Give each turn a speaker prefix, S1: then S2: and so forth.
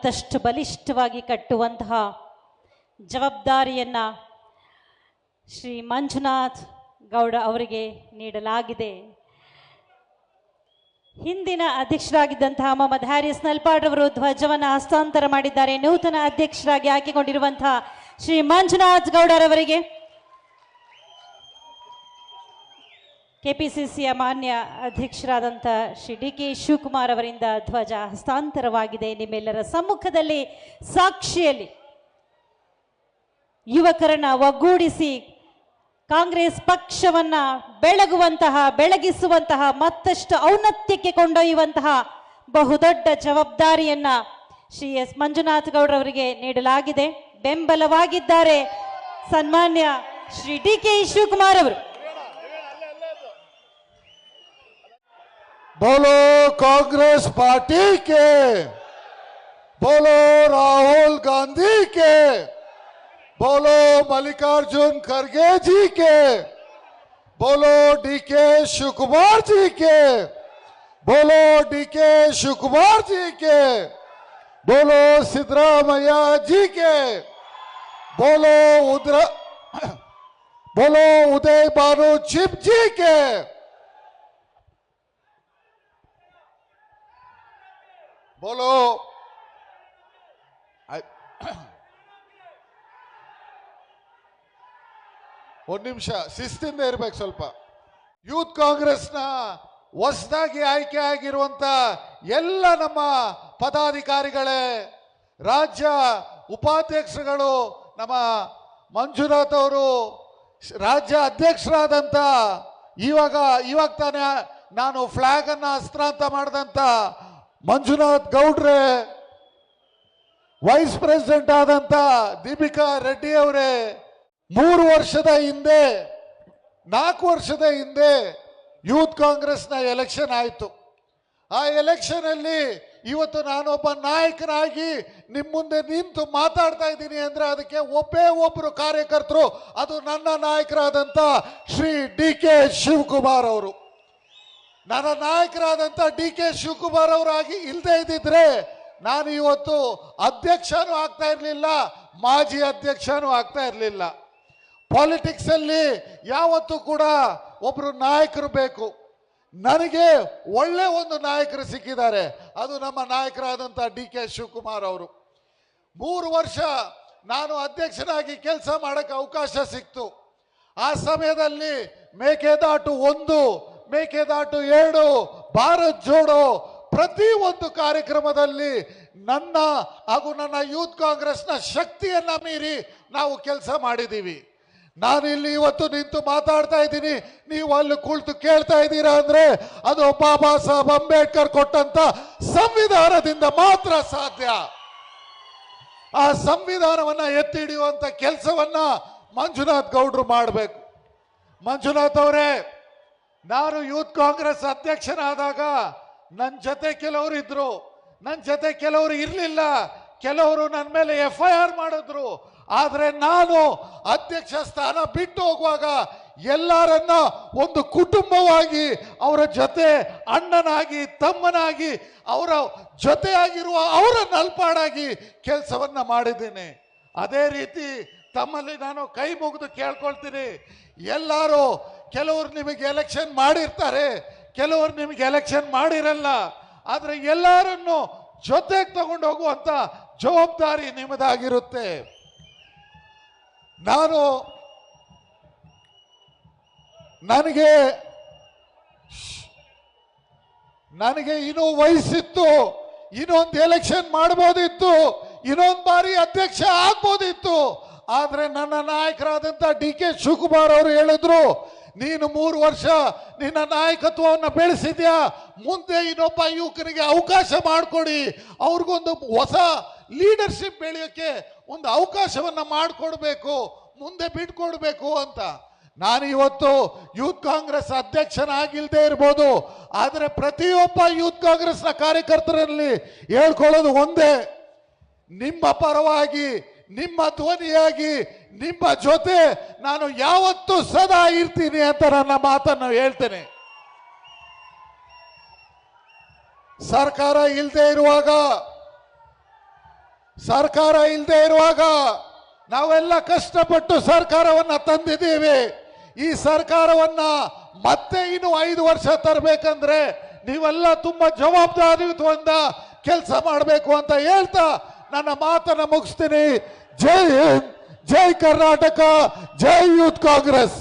S1: ಮತ್ತಷ್ಟು ಬಲಿಷ್ಠವಾಗಿ ಕಟ್ಟುವಂತಹ ಜವಾಬ್ದಾರಿಯನ್ನು ಶ್ರೀ ಮಂಜುನಾಥ್ ಗೌಡ ಅವರಿಗೆ ನೀಡಲಾಗಿದೆ. ಹಿಂದಿನ ಅಧ್ಯಕ್ಷರಾಗಿದ್ದಂತಹ ಮೊಹಮ್ಮದ್ ಹ್ಯಾರಿಸ್ ನಲ್ಪಾಡ್ ಅವರು ಧ್ವಜವನ್ನು ಹಸ್ತಾಂತರ ಮಾಡಿದ್ದಾರೆ. ನೂತನ ಅಧ್ಯಕ್ಷರಾಗಿ ಆಯ್ಕೆಗೊಂಡಿರುವಂತಹ ಶ್ರೀ ಮಂಜುನಾಥ್ ಗೌಡರವರಿಗೆ ಕೆಪಿಸಿಸಿಯ ಮಾನ್ಯ ಅಧ್ಯಕ್ಷರಾದಂಥ ಶ್ರೀ ಡಿ ಕೆ ಶಿವಕುಮಾರ್ ಅವರಿಂದ ಧ್ವಜ ಹಸ್ತಾಂತರವಾಗಿದೆ. ನಿಮ್ಮೆಲ್ಲರ ಸಮ್ಮುಖದಲ್ಲಿ, ಸಾಕ್ಷಿಯಲ್ಲಿ ಯುವಕರನ್ನ ಒಗ್ಗೂಡಿಸಿ, ಕಾಂಗ್ರೆಸ್ ಪಕ್ಷವನ್ನ ಬೆಳಗುವಂತಹ, ಬೆಳಗಿಸುವಂತಹ, ಮತ್ತಷ್ಟು ಔನ್ನತ್ಯಕ್ಕೆ ಕೊಂಡೊಯ್ಯುವಂತಹ ಬಹುದೊಡ್ಡ ಜವಾಬ್ದಾರಿಯನ್ನ ಶ್ರೀ ಎಸ್ ಮಂಜುನಾಥ್ ಗೌಡ್ರವರಿಗೆ ನೀಡಲಾಗಿದೆ. ಬೆಂಬಲವಾಗಿದ್ದಾರೆ ಸನ್ಮಾನ್ಯ ಶ್ರೀ ಡಿ ಕೆ ಶಿವಕುಮಾರ್ ಅವರು.
S2: बोलो कांग्रेस पार्टी के। बोलो राहुल गांधी के। बोलो मल्लिकार्जुन खड़गे जी के। बोलो डीके शिवकुमार जी के। बोलो डीके शिवकुमार जी के। बोलो सिद्धरामैया जी के। बोलो उद्र बोलो उदय भानु चिप जी के। ಆಯ್- ಒಂದ್ ನಿಮಿಷ, ಶಿಸ್ತಿಂದ ಇರ್ಬೇಕು ಸ್ವಲ್ಪ. ಯೂತ್ ಕಾಂಗ್ರೆಸ್ನ ಹೊಸದಾಗಿ ಆಯ್ಕೆ ಆಗಿರುವಂತ ಎಲ್ಲ ನಮ್ಮ ಪದಾಧಿಕಾರಿಗಳೇ, ರಾಜ್ಯ ಉಪಾಧ್ಯಕ್ಷರುಗಳು, ನಮ್ಮ ಮಂಜುನಾಥ್ ಅವರು, ರಾಜ್ಯ ಅಧ್ಯಕ್ಷರಾದಂಥ ಇವಾಗ ಇವಾಗ ತಾನೇ ನಾನು ಫ್ಲಾಗ್ ಅನ್ನ ಮಾಡಿದಂತ ಮಂಜುನಾಥ್ ಗೌಡ್ರೆ ವೈಸ್ ಪ್ರೆಸಿಡೆಂಟ್ ಆದಂತ ದೀಪಿಕಾ ರೆಡ್ಡಿ ಅವರೇ, ಮೂರು ವರ್ಷದ ಹಿಂದೆ, ನಾಲ್ಕು ವರ್ಷದ ಹಿಂದೆ ಯೂತ್ ಕಾಂಗ್ರೆಸ್ನ ಎಲೆಕ್ಷನ್ ಆಯಿತು. ಆ ಎಲೆಕ್ಷನ್ ಅಲ್ಲಿ ಇವತ್ತು ನಾನೊಬ್ಬ ನಾಯಕನಾಗಿ ನಿಮ್ಮ ಮುಂದೆ ನಿಂತು ಮಾತಾಡ್ತಾ ಇದ್ದೀನಿ ಅಂದ್ರೆ ಅದಕ್ಕೆ ಒಬ್ಬೇ ಒಬ್ಬರು ಕಾರ್ಯಕರ್ತರು, ಅದು ನನ್ನ ನಾಯಕರಾದಂತ ಶ್ರೀ ಡಿ ಕೆ ಶಿವಕುಮಾರ್ ಅವರು. ನನ್ನ ನಾಯಕರಾದಂಥ ಡಿ ಕೆ ಶಿವಕುಮಾರ್ ಅವರಾಗಿ ಇಲ್ಲದೆ ಇದ್ದಿದ್ರೆ ನಾನು ಇವತ್ತು ಅಧ್ಯಕ್ಷನೂ ಆಗ್ತಾ ಇರಲಿಲ್ಲ, ಮಾಜಿ ಅಧ್ಯಕ್ಷನೂ ಆಗ್ತಾ ಇರಲಿಲ್ಲ. ಪಾಲಿಟಿಕ್ಸಲ್ಲಿ ಯಾವತ್ತೂ ಕೂಡ ಒಬ್ಬರು ನಾಯಕರು ಬೇಕು. ನನಗೆ ಒಳ್ಳೆ ಒಂದು ನಾಯಕರು ಸಿಕ್ಕಿದ್ದಾರೆ, ಅದು ನಮ್ಮ ನಾಯಕರಾದಂಥ ಡಿ ಕೆ ಶಿವಕುಮಾರ್ ಅವರು. ಮೂರು ವರ್ಷ ನಾನು ಅಧ್ಯಕ್ಷನಾಗಿ ಕೆಲಸ ಮಾಡೋಕ್ಕೆ ಅವಕಾಶ ಸಿಕ್ತು. ಆ ಸಮಯದಲ್ಲಿ ಮೇಕೆದಾಟು ಒಂದು ಮೇಕೆದಾಟು ಏಳು ಭಾರತ್ ಜೋಡೋ ಪ್ರತಿ ಒಂದು ಕಾರ್ಯಕ್ರಮದಲ್ಲಿ ನನ್ನ ಹಾಗೂ ನನ್ನ ಯೂತ್ ಕಾಂಗ್ರೆಸ್ನ ಶಕ್ತಿಯನ್ನ ಮೀರಿ ನಾವು ಕೆಲಸ ಮಾಡಿದ್ದೀವಿ. ನಾನು ಇಲ್ಲಿ ಇವತ್ತು ನಿಂತು ಮಾತಾಡ್ತಾ ಇದ್ದೀನಿ. ನೀವು ಅಲ್ಲಿ ಕುಳಿತು ಕೇಳ್ತಾ ಇದ್ದೀರಾ ಅಂದ್ರೆ ಅದು ಬಾಬಾ ಸಾಹೇಬ್ ಅಂಬೇಡ್ಕರ್ ಕೊಟ್ಟಂತ ಸಂವಿಧಾನದಿಂದ ಮಾತ್ರ ಸಾಧ್ಯ. ಆ ಸಂವಿಧಾನವನ್ನ ಎತ್ತಿ ಹಿಡಿಯುವಂತ ಕೆಲಸವನ್ನ ಮಂಜುನಾಥ್ ಗೌಡ್ರು ಮಾಡಬೇಕು. ಮಂಜುನಾಥ್ ಅವರೇ ನಾನು ಯೂತ್ ಕಾಂಗ್ರೆಸ್ ಅಧ್ಯಕ್ಷನಾದಾಗ ನನ್ನ ಜೊತೆ ಕೆಲವರು ಇದ್ರು. ನನ್ನ ಜೊತೆ ಕೆಲವರು ಇರಲಿಲ್ಲ. ಕೆಲವರು ನನ್ನ ಮೇಲೆ ಎಫ್ ಐ ಆರ್ ಮಾಡಿದ್ರು. ಆದರೆ ನಾನು ಅಧ್ಯಕ್ಷ ಸ್ಥಾನ ಬಿಟ್ಟು ಹೋಗುವಾಗ ಎಲ್ಲರನ್ನ ಒಂದು ಕುಟುಂಬವಾಗಿ ಅವರ ಜೊತೆ ಅಣ್ಣನಾಗಿ, ತಮ್ಮನಾಗಿ, ಅವರ ಜೊತೆಯಾಗಿರುವ ಅವರ ನಲ್ಪಾಡಾಗಿ ಕೆಲಸವನ್ನ ಮಾಡಿದ್ದೀನಿ. ಅದೇ ರೀತಿ ತಮ್ಮಲ್ಲಿ ನಾನು ಕೈ ಮುಗಿದು ಕೇಳ್ಕೊಳ್ತೀನಿ. ಎಲ್ಲರೂ ಕೆಲವರು ನಿಮಗೆ ಎಲೆಕ್ಷನ್ ಮಾಡಿರ್ತಾರೆ, ಕೆಲವರು ನಿಮಗೆ ಎಲೆಕ್ಷನ್ ಮಾಡಿರಲ್ಲ, ಆದರೆ ಎಲ್ಲರನ್ನು ಜೊತೆಗೆ ತಗೊಂಡು ಹೋಗುವಂತ ಜವಾಬ್ದಾರಿ ನಿಮ್ಮದಾಗಿರುತ್ತೆ. ನಾನು ನನಗೆ ನನಗೆ ಇನ್ನೂ ವಯಸ್ಸಿತ್ತು, ಇನ್ನೊಂದು ಎಲೆಕ್ಷನ್ ಮಾಡ್ಬೋದಿತ್ತು, ಇನ್ನೊಂದು ಬಾರಿ ಅಧ್ಯಕ್ಷ ಆಗ್ಬೋದಿತ್ತು, ಆದರೆ ನನ್ನ ನಾಯಕರಾದಂತ ಡಿ ಕೆ ಶಿವಕುಮಾರ್ ಅವರು ಹೇಳಿದ್ರು ನೀನು ಮೂರು ವರ್ಷ ನಿನ್ನ ನಾಯಕತ್ವವನ್ನು ಬೆಳೆಸಿದ್ಯಾ? ಮುಂದೆ ಇನ್ನೊಬ್ಬ ಯುವಕನಿಗೆ ಅವಕಾಶ ಮಾಡಿಕೊಡಿ. ಅವ್ರಿಗೊಂದು ಹೊಸ ಲೀಡರ್ಶಿಪ್ ಬೆಳೆಯೋಕ್ಕೆ ಒಂದು ಅವಕಾಶವನ್ನ ಮಾಡಿಕೊಡ್ಬೇಕು, ಮುಂದೆ ಬಿಟ್ಕೊಡ್ಬೇಕು ಅಂತ. ನಾನು ಇವತ್ತು ಯೂತ್ ಕಾಂಗ್ರೆಸ್ ಅಧ್ಯಕ್ಷನಾಗಿಲ್ದೇ ಇರ್ಬೋದು, ಆದರೆ ಪ್ರತಿಯೊಬ್ಬ ಯೂತ್ ಕಾಂಗ್ರೆಸ್ನ ಕಾರ್ಯಕರ್ತರಲ್ಲಿ ಹೇಳ್ಕೊಳ್ಳೋದು ಒಂದೇ. ನಿಮ್ಮ ಪರವಾಗಿ ನಿಮ್ಮ ಧ್ವನಿಯಾಗಿ, ನಿಮ್ಮ ಜೊತೆ ನಾನು ಯಾವತ್ತೂ ಸದಾ ಇರ್ತೀನಿ ಅಂತ ನನ್ನ ಮಾತನ್ನು ಹೇಳ್ತೇನೆ. ಸರ್ಕಾರ ಇಲ್ಲದೆ ಇರುವಾಗ, ಸರ್ಕಾರ ಇಲ್ಲದೆ ಇರುವಾಗ ನಾವೆಲ್ಲ ಕಷ್ಟಪಟ್ಟು ಸರ್ಕಾರವನ್ನ ತಂದಿದ್ದೀವಿ. ಈ ಸರ್ಕಾರವನ್ನ ಮತ್ತೆ ಇನ್ನು ಐದು ವರ್ಷ ತರಬೇಕಂದ್ರೆ ನೀವೆಲ್ಲ ತುಂಬಾ ಜವಾಬ್ದಾರಿಯುತವಂತ ಕೆಲಸ ಮಾಡಬೇಕು ಅಂತ ಹೇಳ್ತಾ ನನ್ನ ಮಾತನ್ನ ಮುಗಿಸ್ತೀನಿ. ಜೈ ಹಿಂದ್ ಜೈ ಕರ್ನಾಟಕ ಜೈ ಯೂತ್ ಕಾಂಗ್ರೆಸ್